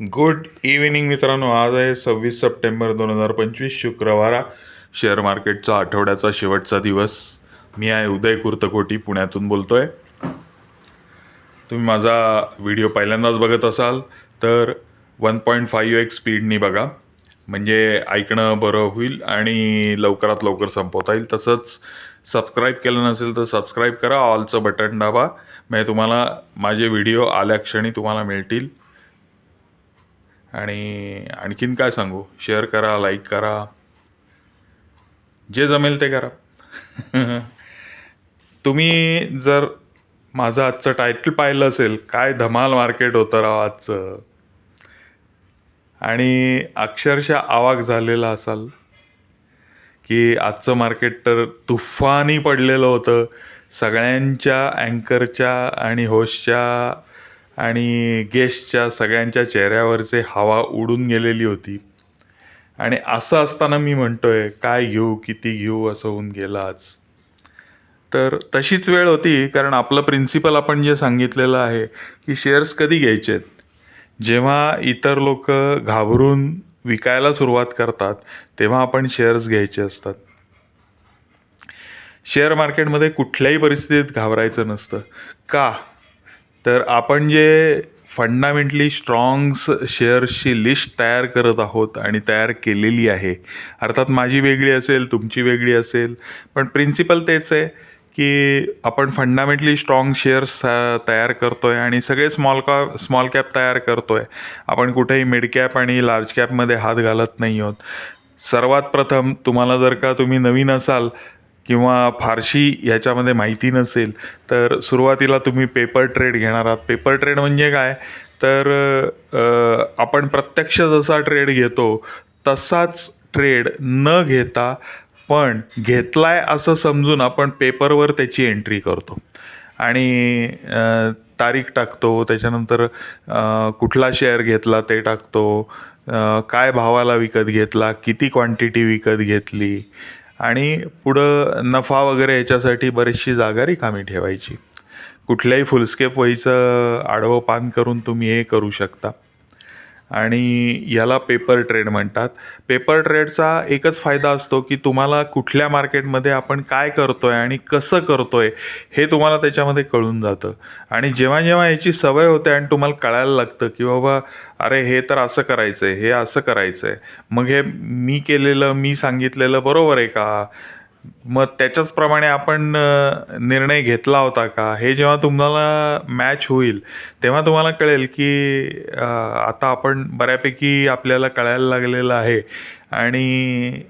Good evening मित्रांनो. आज आहे सव्वीस सप्टेंबर दोन हजार पंचवीस शुक्रवार. शेअर मार्केटचा आठवड्याचा शेवटचा दिवस. मी आहे उदय कुर्तकोटी पुण्यातून बोलतोय. तुम्ही माझा व्हिडिओ पहिल्यांदाच बघत असाल तर वन पॉईंट फाईव्ह एक्स स्पीडनी बघा. म्हणजे ऐकणं बरं होईल आणि लवकरात लवकर संपवता येईल. तसंच सबस्क्राईब केलं नसेल तर सबस्क्राईब करा. ऑलचं बटन दाबा. म्हणजे तुम्हाला माझे व्हिडिओ आल्या क्षणी तुम्हाला मिळतील. आणि आणखीन काय सांगू? शेअर करा लाईक करा. जे जमेल ते करा. तुम्ही जर माझं आजचं टायटल पाहिलं असेल काय धमाल मार्केट होतं राव आजचं. आणि अक्षरशः आवाक झालेला असाल की आजचं मार्केट तर तुफानी पडलेलं होतं. सगळ्यांच्या अँकरच्या आणि होस्टच्या आणि गेस्टच्या सगळ्यांच्या चेहऱ्यावरचे हवा उडून गेलेली होती. आणि असं असताना मी म्हणतोय काय घेऊ किती घेऊ असं होऊन गेलं आज तर तशीच वेळ होती कारण आपलं प्रिन्सिपल आपण जे सांगितलेलं आहे की शेअर्स कधी घ्यायचे आहेत जेव्हा इतर लोक घाबरून विकायला सुरुवात करतात तेव्हा आपण शेअर्स घ्यायचे असतात. शेअर मार्केटमध्ये कुठल्याही परिस्थितीत घाबरायचं नसतं. का? तर आपण जे फंडामेंटली स्ट्रॉंग्स शेअर्सची लिस्ट तयार करत आहोत आणि तयार केलेली आहे अर्थात माझी वेगळी असेल तुमची वेगळी असेल पण प्रिन्सिपल तेच आहे की आपण फंडामेंटली स्ट्रॉंग शेअर्स तयार करतो आहे आणि सगळे स्मॉल का स्मॉल कॅप तयार करतो आहे आपण कुठेही मिड कॅप आणि लार्ज कॅपमध्ये हात घालत नाही आहोत. सर्वात प्रथम तुम्हाला जर का तुम्ही नवीन असाल किंवा फारशी ह्याच्यामध्ये माहिती नसेल तर सुरुवातीला तुम्ही पेपर ट्रेड घेणार आहात. पेपर ट्रेड म्हणजे काय? तर आपण प्रत्यक्ष जसा ट्रेड घेतो तसाच ट्रेड न घेता पण घेतलाय असं समजून आपण पेपरवर त्याची एंट्री करतो. आणि तारीख टाकतो त्याच्यानंतर कुठला शेअर घेतला ते टाकतो काय भावाला विकत घेतला किती क्वांटिटी विकत घेतली आणि पुढं नफा वगैरे याच्यासाठी बरीचशी जागा रिकामी ठेवायची. कुठल्याही फुलस्केप वहीचं आडवं पान करून तुम्ही हे करू शकता. आणि याला पेपर ट्रेड म्हणतात. पेपर ट्रेडचा एकच फायदा असतो की तुम्हाला कुठल्या मार्केटमध्ये आपण काय करतोय आणि कसं करतोय हे तुम्हाला त्याच्यामध्ये कळून जातं. आणि जेव्हा जेव्हा याची सवय होते आणि तुम्हाला कळायला लागतं की बाबा अरे हे तर असं करायचं आहे हे असं करायचं आहे मग हे मी केलेलं मी सांगितलेलं बरोबर आहे का? मग त्याच्याचप्रमाणे आपण निर्णय घेतला होता का? हे जेव्हा तुम्हाला मॅच होईल तेव्हा तुम्हाला कळेल की आता आपण बऱ्यापैकी आपल्याला कळायला लागलेलं आहे आणि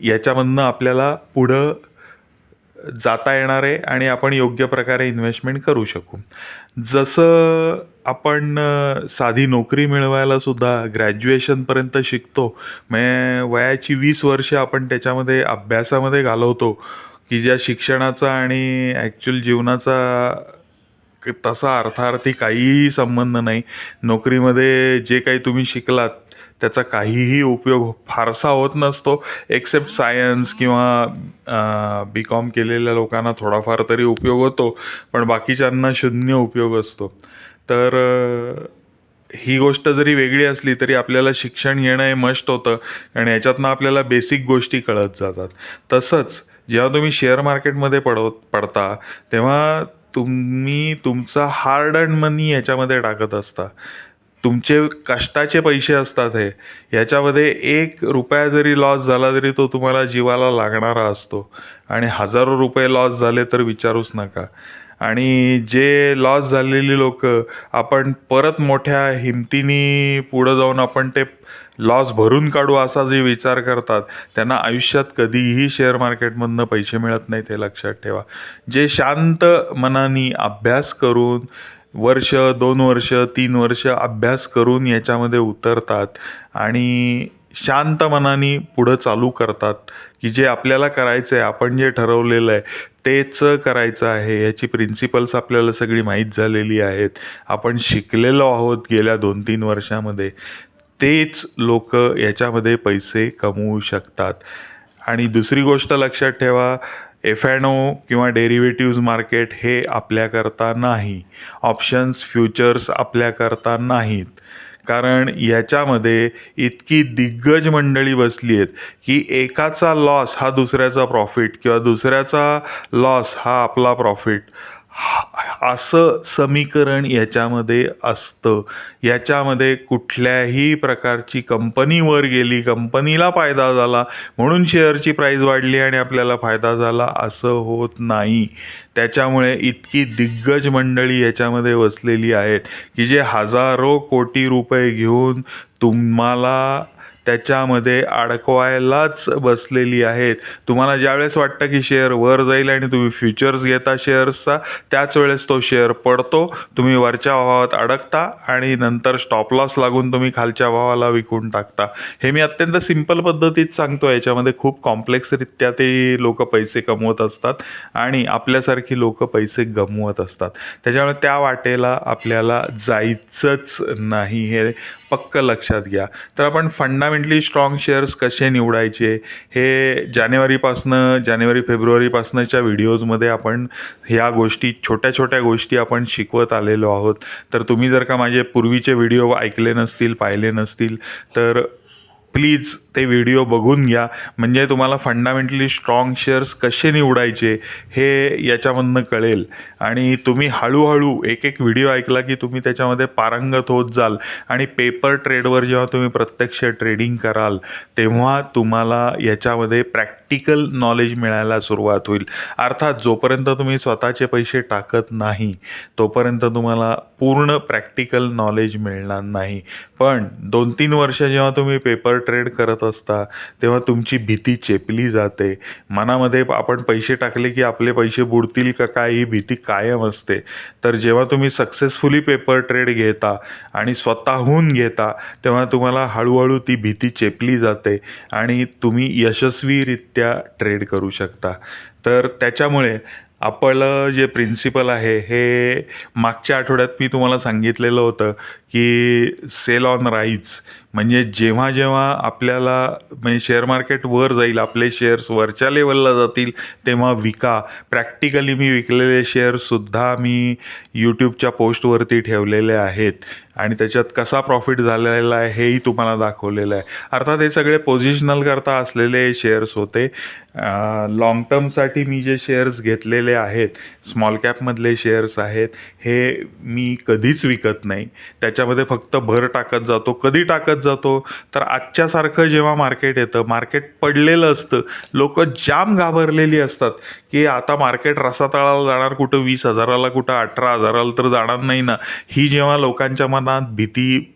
याच्यामधनं आपल्याला पुढं जाता येणार आहे आणि आपण योग्य प्रकारे इन्व्हेस्टमेंट करू शकू. जसं आपण साधी नोकरी मिळवायला सुद्धा ग्रॅज्युएशनपर्यंत शिकतो. म्हणजे वयाची वीस वर्ष आपण त्याच्यामध्ये अभ्यासामध्ये घालवतो. की ज्या शिक्षणाचा आणि ॲक्च्युअल जीवनाचा तसा अर्थार्थी काहीही संबंध नाही. नोकरीमध्ये जे काही तुम्ही शिकलात त्याचा काहीही उपयोग फारसा होत नसतो. एक्सेप्ट सायन्स किंवा बी कॉम केलेल्या लोकांना थोडाफार तरी उपयोग होतो. पण बाकीच्यांना शून्य उपयोग असतो. तर ही गोष्ट जरी वेगळी असली तरी आपल्याला शिक्षण घेणं हे मस्ट होतं आणि याच्यातनं आपल्याला बेसिक गोष्टी कळत जातात. तसंच जेव्हा तुम्ही शेअर मार्केटमध्ये पडव पडता तेव्हा तुम्ही तुमचा हार्ड अँड मनी याच्यामध्ये टाकत असता. तुमचे कष्टाचे पैसे असतात हे. याच्यामध्ये एक रुपया जरी लॉस झाला तरी तो तुम्हाला जीवाला लागणारा असतो. आणि हजारो रुपये लॉस झाले तर विचारूच नका. आणि जे लॉस झालेली लोक आपण परत मोठ्या हिमतीने पुढं जाऊन आपण ते लॉस भरून काढू असा जे विचार करतात त्यांना आयुष्यात कधीही शेअर मार्केटमधनं पैसे मिळत नाहीत हे लक्षात ठेवा. जे शांत मनाने अभ्यास करून वर्ष दोन वर्ष तीन वर्ष अभ्यास करून याच्यामध्ये उतरतात आणि शांत मनाने पुढं चालू करतात की जे आपल्याला करायचं आहे आपण जे ठरवलेलं आहे तेच करायचं आहे याची प्रिन्सिपल्स आपल्याला सगळी माहीत झालेली आहेत. आपण शिकलेलो आहोत गेल्या दोन तीन वर्षामध्ये. तेच लोक याच्यामध्ये पैसे कमवू शकतात. आणि दुसरी गोष्ट लक्षात ठेवा एफ एन ओ किंवा डेरिव्हेटिव्ज मार्केट हे आपल्याकरता नाही. ऑप्शन्स फ्युचर्स आपल्याकरता नाहीत. कारण याच्यामध्ये इतकी दिग्गज मंडळी बसली आहेत की एकाचा लॉस हा दुसऱ्याचा प्रॉफिट किंवा दुसऱ्याचा लॉस हा आपला प्रॉफिट असं समीकरण याच्यामध्ये असतं. याच्यामध्ये कुठल्याही प्रकारची कंपनीवर गेली कंपनीला फायदा झाला म्हणून शेअरची प्राईज वाढली आणि आपल्याला फायदा झाला असं होत नाही. त्याच्यामुळे इतकी दिग्गज मंडळी याच्यामध्ये बसलेली आहेत की जे हजारो कोटी रुपये घेऊन तुम्हाला त्याच्यामध्ये अडकवायलाच बसलेली आहेत. तुम्हाला ज्यावेळेस वाटतं की शेअर वर जाईल आणि तुम्ही फ्युचर्स घेता शेअर्सचा त्याच वेळेस तो शेअर पडतो. तुम्ही वरच्या भावात अडकता आणि नंतर स्टॉप लॉस लागून तुम्ही खालच्या भावाला विकून टाकता. हे मी अत्यंत सिंपल पद्धतीत सांगतो याच्यामध्ये खूप कॉम्प्लेक्सरित्या ते लोक पैसे कमवत असतात आणि आपल्यासारखी लोक पैसे गमवत असतात. त्याच्यामुळे त्या वाटेला आपल्याला जायचंच नाही हे पक्क लक्षात घ्या. तर आपण फंडा फंडामेंटली स्ट्रॉंग शेअर्स कसे निवडायचे? हे जानेवारीपासनं जानेवारी फेब्रुवारीपासनंच्या व्हिडिओजमध्ये आपण ह्या गोष्टी छोट्या छोट्या गोष्टी आपण शिकवत आलेलो आहोत. तर तुम्ही जर का माझे पूर्वीचे व्हिडिओ ऐकले नसतील पाहिले नसतील तर प्लीज ते व्हिडिओ बघून घ्या. म्हणजे तुम्हाला फंडामेंटली स्ट्रॉंग शेअर्स कसे निवडायचे हे याच्यामधनं कळेल. आणि तुम्ही हळूहळू एक एक व्हिडिओ ऐकला की तुम्ही त्याच्यामध्ये पारंगत होत जाल. आणि पेपर ट्रेडवर जेव्हा तुम्ही प्रत्यक्ष ट्रेडिंग कराल तेव्हा तुम्हाला याच्यामध्ये प्रॅक्टिकल नॉलेज मिळायला सुरुवात होईल. अर्थात जोपर्यंत तुम्ही स्वतःचे पैसे टाकत नाही तोपर्यंत तुम्हाला पूर्ण प्रॅक्टिकल नॉलेज मिळणार नाही. पण दोन तीन वर्ष जेव्हा तुम्ही पेपर ट्रेड करत असता तेव्हा तुमची भीती चेपली जाते. मनामध्ये आपण पैसे टाकले की आपले पैसे बुडतील का काय? ही भीती कायम असते. तर जेव्हा तुम्ही सक्सेसफुली पेपर ट्रेड घेता आणि स्वतःहून घेता तेव्हा तुम्हाला हळूहळू ती भीती चेपली जाते आणि तुम्ही यशस्वीरित्या ट्रेड करू शकता. तर त्याच्यामुळे आपलं जे प्रिन्सिपल आहे हे मागच्या आठवड्यात मी तुम्हाला सांगितलेलं होतं की सेल ऑन राईज म्हणजे जेव्हा जेव्हा आपल्याला म्हणजे शेअर मार्केट वर जाईल आपले शेअर्स वरच्या लेवलला जातील तेव्हा विका. प्रॅक्टिकली मी विकलेले शेअर्ससुद्धा मी यूट्यूबच्या पोस्टवरती ठेवलेले आहेत. आणि त्याच्यात कसा प्रॉफिट झालेला आहे हेही तुम्हाला दाखवलेलं आहे. अर्थात हे सगळे पोझिशनल करता असलेले शेअर्स होते. लाँग टर्मसाठी मी जे शेअर्स घेतलेले आहेत स्मॉल कॅपमधले शेअर्स आहेत हे मी कधीच विकत नाही. त्याच्यामध्ये फक्त भर टाकत जातो. कधी टाकत जातो तर आजच्यासारखं जेव्हा मार्केट येतं मार्केट पडलेलं असतं लोक जाम घाबरलेली असतात की आता मार्केट रसातळाला जाणार कुठं वीस हजाराला कुठं अठरा हजाराला तर जाणार नाही ना. ही जेव्हा लोकांच्या मनात भीती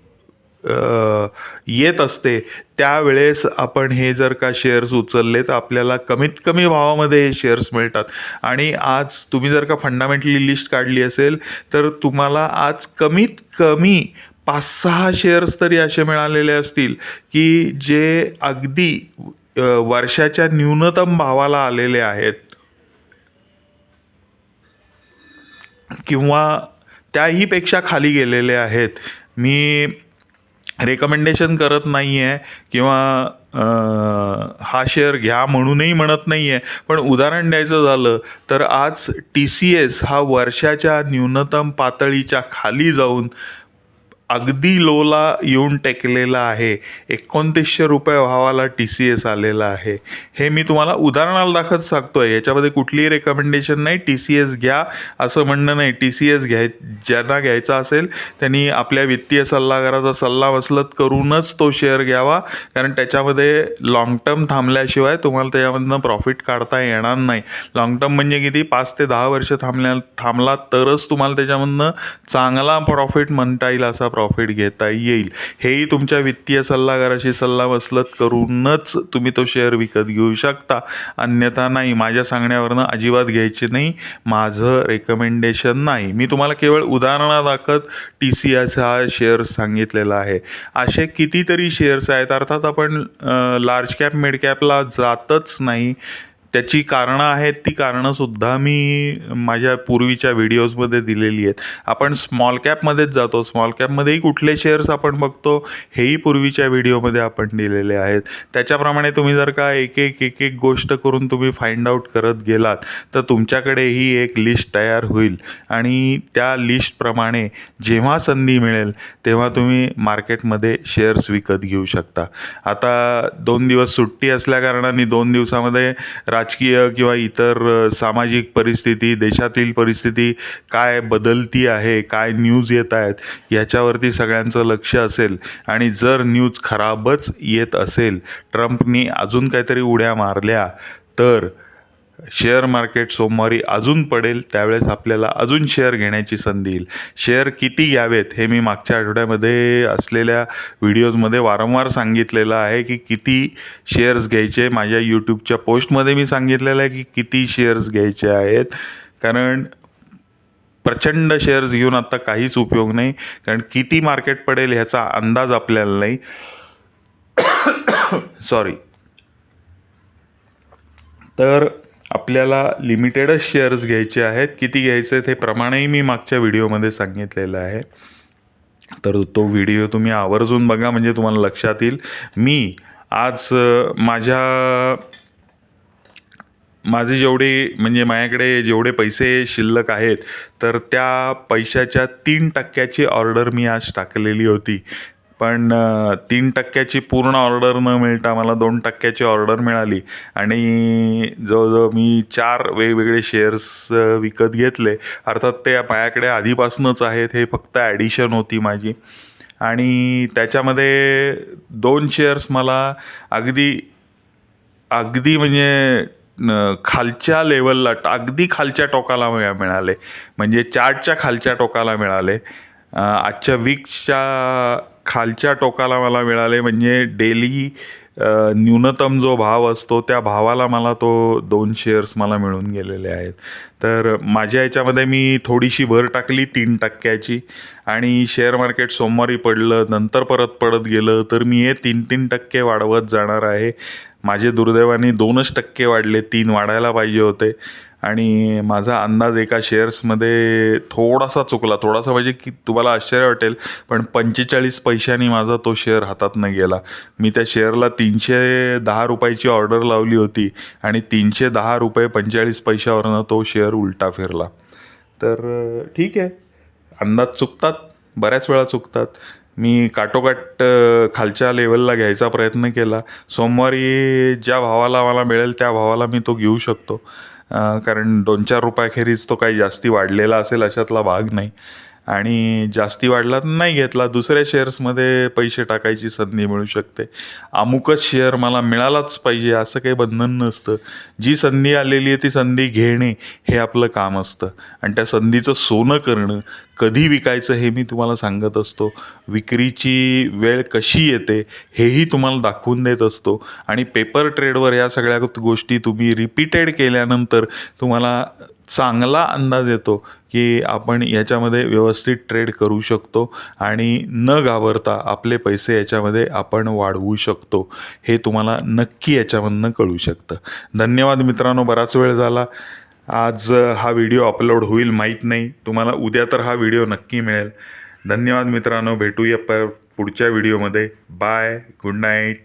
येत असते त्यावेळेस आपण हे जर का शेअर्स उचलले तर आपल्याला कमीत कमी भावामध्ये हे शेअर्स मिळतात. आणि आज तुम्ही जर का फंडामेंटली लिस्ट काढली असेल तर तुम्हाला आज कमीत कमी पाच सहा शेअर्स तरी असे मिळालेले असतील की जे अगदी वर्षाच्या न्यूनतम भावाला आलेले आहेत. किंवा त्याहीपेक्षा खाली गेलेले आहेत. मी रेकमेंडेशन करत नाही आहे किंवा हा शेअर घ्या म्हणूनही म्हणत नाही आहे पण उदाहरण द्यायचं झालं तर आज टी सी एस हा वर्षाच्या न्यूनतम पातळीच्या खाली जाऊन अगदी लोला येऊन टेकलेला आहे. एकोणतीसशे रुपये भावाला टी सी एस आलेला आहे. हे मी तुम्हाला उदाहरणाला दाखत आहे याच्यामध्ये कुठलीही रेकमेंडेशन नाही. टी सी एस घ्या. असं म्हणणं नाही. टी सी एस घ्याय ज्यांना घ्यायचा असेल त्यांनी आपल्या वित्तीय सल्लागाराचा सल्ला मसलत करूनच तो शेअर घ्यावा. कारण त्याच्यामध्ये लाँग टर्म थांबल्याशिवाय तुम्हाला त्याच्यामधनं प्रॉफिट काढता येणार नाही. लाँग टर्म म्हणजे किती? पाच ते दहा वर्ष थांबल्या थांबला तरच तुम्हाला त्याच्यामधनं चांगला प्रॉफिट म्हणता येईल असा प्रॉफिट घेता येईल. हेही तुमच्या वित्तीय सल्लागाराशी सल्ला मसलत करूनच तुम्ही तो शेअर विकत घेऊ शकता. अन्यथा नाही माझ्या सांगण्यावरनं अजिबात घ्यायचे नाही माझं रेकमेंडेशन नाही. मी तुम्हाला केवळ उदाहरणादाखत टी सी एस हा शेअर सांगितलेला आहे. असे कितीतरी शेअर्स आहेत अर्थात आपण लार्ज कॅप मिड कॅपला जातच नाही. त्याची कारणं आहेत ती कारणंसुद्धा मी माझ्या पूर्वीच्या व्हिडिओजमध्ये दिलेली आहेत. आपण स्मॉल कॅपमध्येच जातो. स्मॉल कॅपमध्येही कुठले शेअर्स आपण बघतो हेही पूर्वीच्या व्हिडिओमध्ये आपण दिलेले आहेत. त्याच्याप्रमाणे तुम्ही जर का एक एक एक एक गोष्ट करून तुम्ही फाइंड आउट करत गेलात तर तुमच्याकडेही एक लिस्ट तयार होईल. आणि त्या लिस्टप्रमाणे जेव्हा संधी मिळेल तेव्हा तुम्ही मार्केटमध्ये शेअर्स विकत घेऊ शकता. आता दोन दिवस सुट्टी असल्याकारणाने दोन दिवसामध्ये राजकीय किंवा इतर सामाजिक परिस्थिती देशातील परिस्थिती काय बदलती आहे काय न्यूज येत आहेत ह्याच्यावरती सगळ्यांचं लक्ष असेल. आणि जर न्यूज खराबच येत असेल ट्रम्पनी अजून काहीतरी उड्या मारल्या तर शेअर मार्केट सोमवारी अजून पडेल त्यावेळेस आपल्याला अजून शेअर घेण्याची संधी येईल. शेअर किती घ्यावेत हे मी मागच्या आठवड्यामध्ये असलेल्या व्हिडिओजमध्ये वारंवार सांगितलेलं आहे की किती शेअर्स घ्यायचे. माझ्या यूट्यूबच्या पोस्टमध्ये मी सांगितलेलं आहे की किती शेअर्स घ्यायचे आहेत. कारण प्रचंड शेअर्स घेऊन आत्ता काहीच उपयोग नाही. कारण किती मार्केट पडेल ह्याचा अंदाज आपल्याला नाही. सॉरी. तर आपल्याला लिमिटेडच शेअर्स घ्यायचे आहेत. किती घ्यायचे आहेत हे प्रमाणही मी मागच्या व्हिडिओमध्ये सांगितलेलं आहे. तर तो व्हिडिओ तुम्ही आवर्जून बघा म्हणजे तुम्हाला लक्षात येईल. मी आज माझ्या माझे जेवढे म्हणजे माझ्याकडे जेवढे पैसे शिल्लक आहेत तर त्या पैशाच्या तीन टक्क्याची ऑर्डर मी आज टाकलेली होती. पण तीन टक्क्याची पूर्ण ऑर्डर न मिळता मला दोन टक्क्याची ऑर्डर मिळाली. आणि जवळजवळ मी चार वेगवेगळे शेअर्स विकत घेतले. अर्थात ते माझ्याकडे आधीपासूनच आहेत हे फक्त ॲडिशन होती माझी. आणि त्याच्यामध्ये दोन शेअर्स मला अगदी अगदी म्हणजे खालच्या लेवलला अगदी खालच्या टोकाला मिळाले. म्हणजे चार्टच्या खालच्या टोकाला मिळाले. आजच्या वीकच्या खालच्या टोकाला मला मिळाले म्हणजे डेली न्यूनतम जो भाव असतो त्या भावाला मला तो दोन शेअर्स मला मिळून गेलेले आहेत. तर माझ्या याच्यामध्ये मी थोडीशी भर टाकली तीन टक्क्याची. आणि शेअर मार्केट सोमवारी पडलं नंतर परत पडत गेलं तर मी हे तीन तीन टक्के वाढवत जाणार आहे. माझे दुर्दैवाने दोनच टक्के वाढले तीन वाढायला पाहिजे होते. आणि माझा अंदाज एका शेअर्समध्ये थोडासा चुकला. थोडासा म्हणजे की तुम्हाला आश्चर्य वाटेल पण पंचेचाळीस पैशांनी माझा तो शेअर हातातनं गेला. मी त्या शेअरला तीनशे दहा रुपयाची ऑर्डर लावली होती आणि तीनशे दहा रुपये पंचेचाळीस पैशावरनं तो शेअर उलटा फिरला. तर ठीक आहे. अंदाज चुकतात बऱ्याच वेळा चुकतात. मी काटोकाट खालच्या लेवलला घ्यायचा प्रयत्न केला. सोमवारी ज्या भावाला मला मिळेल त्या भावाला मी तो घेऊ शकतो. कारण दोन चार रुपयाखेरीज तो काही जास्ती वाढलेला असेल अशातला भाग नाही. आणि जास्ती वाढला तर नाही घेतला. दुसऱ्या शेअर्समध्ये पैसे टाकायची संधी मिळू शकते. अमुकच शेअर मला मिळालाच पाहिजे असं काही बंधन नसतं. जी संधी आलेली आहे ती संधी घेणे हे आपलं काम असतं. आणि त्या संधीचं सोनं करणं कधी विकायचं हे मी तुम्हाला सांगत असतो. विक्रीची वेळ कशी येते हेही तुम्हाला दाखवून देत असतो. आणि पेपर ट्रेडवर या सगळ्या गोष्टी तुम्ही रिपीटेड केल्यानंतर तुम्हाला चांगला अंदाज येतो की आपण याच्यामध्ये व्यवस्थित ट्रेड करू शकतो आणि न घाबरता आपले पैसे याच्यामध्ये आपण वाढवू शकतो. हे तुम्हाला नक्की याच्यामधनं कळू शकतं. धन्यवाद मित्रांनो बराच वेळ झाला. आज हा व्हिडिओ अपलोड होईल माहीत नाही. तुम्हाला उद्या तर हा व्हिडिओ नक्की मिळेल. धन्यवाद मित्रांनो भेटूया पर पुढच्या व्हिडिओमध्ये. Bye good night.